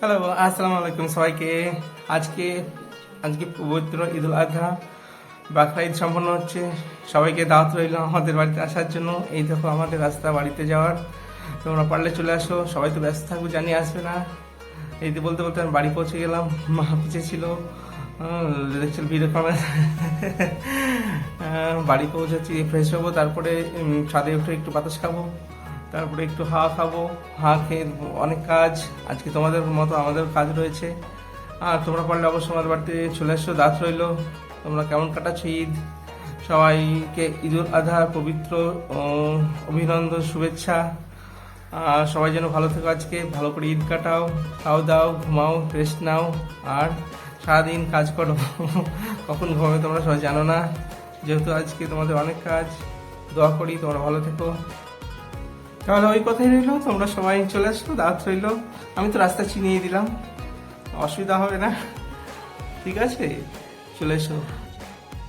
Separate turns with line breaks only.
Hello আসসালামু আলাইকুম সবাইকে। আজকে আজকে পবিত্র ঈদুল আজহা বাকরা ঈদ সম্পন্ন হচ্ছে। সবাইকে দাওয়াত রইল আমাদের বাড়িতে আসার জন্য। এই দেখো আমাদের রাস্তা বাড়িতে যাওয়ার। তোমরা পারলে চলে আসো। সবাই তো ব্যস্ত থাকব জানিয়ে আসবে না। এই বলতে বলতে আমি বাড়ি পৌঁছে গেলাম। মা পিছিয়ে ছিল। দেখছিল ভিডিও কমে বাড়ি পৌঁছেছি ফ্রেশ হব, তারপরে ছাদে উঠে একটু বাতাস খাব। তারপরে একটু হাওয়া খাব হাওয়া খেয়ে অনেক কাজ। আজকে তোমাদের মতো আমাদের কাজ রয়েছে। আর তোমরা পারলে অবশ্যই আমাদের বাড়িতে চলে এসো, দাঁত রইল। তোমরা কেমন কাটাচ্ছ ঈদ? সবাইকে ঈদুল আজহার পবিত্র অভিনন্দন, শুভেচ্ছা। আর সবাই যেন ভালো থেকো আজকে, ভালো করে ঈদ কাটাও, খাও দাও, ঘুমাও রেস্ট নাও। আর সারাদিন কাজ করো। কখন ঘুমাবে তোমরা সবাই জানো না। যেহেতু আজকে তোমাদের অনেক কাজ, দোয়া করি তোমরা ভালো থেকো। তাহলে ওই কথাই রইল, তোমরা সবাই চলে আসলো দাঁত রইল। আমি তো রাস্তা চিনিয়ে দিলাম, অসুবিধা হবে না। ঠিক আছে, চলে এসো।